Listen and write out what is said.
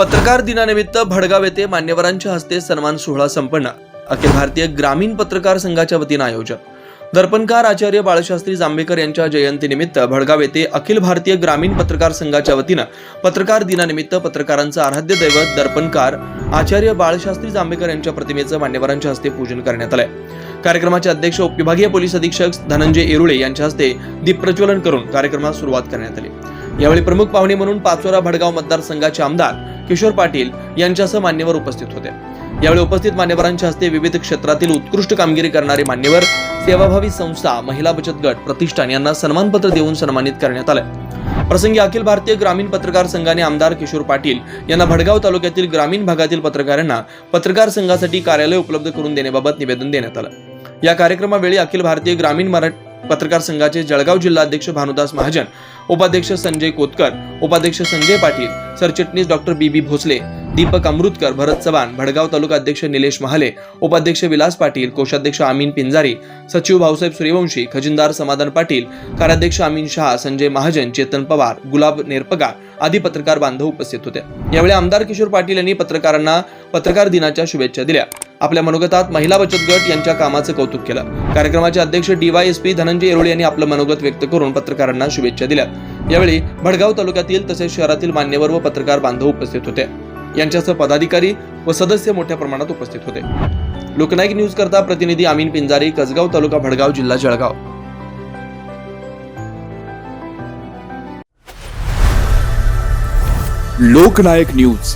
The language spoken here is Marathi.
पत्रकार दिनानिमित्त भडगाव येथे मान्यवरांच्या हस्ते सन्मान सोहळा संपन्न. अखिल भारतीय ग्रामीण पत्रकार संघाच्या वतीनं आयोजन दर्पणकार आचार्य बाळशास्त्री जांभेकर यांच्या जयंतीनिमित्त भडगाव येथे अखिल भारतीय ग्रामीण पत्रकार संघाच्या वतीनं पत्रकार दिनानिमित्त पत्रकारांचं आराध्य दैवत दर्पणकार आचार्य बाळशास्त्री जांभेकर यांच्या प्रतिमेचं मान्यवरांच्या हस्ते पूजन करण्यात आलंय. कार्यक्रमाचे अध्यक्ष उपविभागीय पोलीस अधीक्षक धनंजय येरुळे यांच्या हस्ते दीपप्रज्वलन करून कार्यक्रमास सुरुवात करण्यात आली. यावेळी प्रमुख पाहुणे म्हणून पाचोरा भडगाव मतदारसंघाचे आमदार किशोर पाटील यांच्यासह मान्यवर उपस्थित होते. यावेळी उपस्थित मान्यवरांच्या हस्ते विविध क्षेत्रातील उत्कृष्ट कामगिरी करणारे मान्यवर सेवाभावी संस्था महिला बचत गट प्रतिष्ठान यांना सन्मानपत्र देऊन सन्मानित करण्यात आलं. प्रसंगी अखिल भारतीय ग्रामीण पत्रकार संघाने आमदार किशोर पाटील यांना भडगाव तालुक्यातील ग्रामीण भागातील पत्रकारांना पत्रकार संघासाठी कार्यालय उपलब्ध करून देण्याबाबत निवेदन देण्यात आलं. या कार्यक्रमावेळी अखिल भारतीय ग्रामीण मराठी पत्रकार संघाचे जळगाव जिल्हाध्यक्ष भानुदास महाजन उपाध्यक्ष संजय कोतकर उपाध्यक्ष संजय पाटील सरचिटणीस doctor B B Bhosale Deepak Amrutkar Bharat Chavan Bhadgaon taluka अध्यक्ष निलेश महाले उपाध्यक्ष विलास पाटील कोषाध्यक्ष अमीन पिंजारी सचिव भाऊसाहेब सूर्यवंशी खजिनदार समाधान पाटील कार्याध्यक्ष अमीन शहा संजय महाजन चेतन पवार गुलाब नेरपगार आदी पत्रकार बांधव उपस्थित होते. यावेळी आमदार किशोर पाटील यांनी पत्रकारांना पत्रकार दिनाच्या शुभेच्छा दिल्या. आपल्या मनोगतात महिला बचत गट यांच्या कामाचं कौतुक केलं. कार्यक्रमाचे अध्यक्ष डीवायएसपी धनंजय येरोळे यांनी आपलं मनोगत व्यक्त करून पत्रकारांना शुभेच्छा दिल्या. यावेळी भडगाव तालुक्यातील तसेच शहरातील मान्यवर व पत्रकार बांधव उपस्थित होते. यांच्यासह पदाधिकारी व सदस्य मोठ्या प्रमाणात उपस्थित होते. लोकनायक न्यूज करता प्रतिनिधी अमीन पिंजारी कसगाव तालुका भडगाव जिल्हा जळगाव. लोकनायक न्यूज.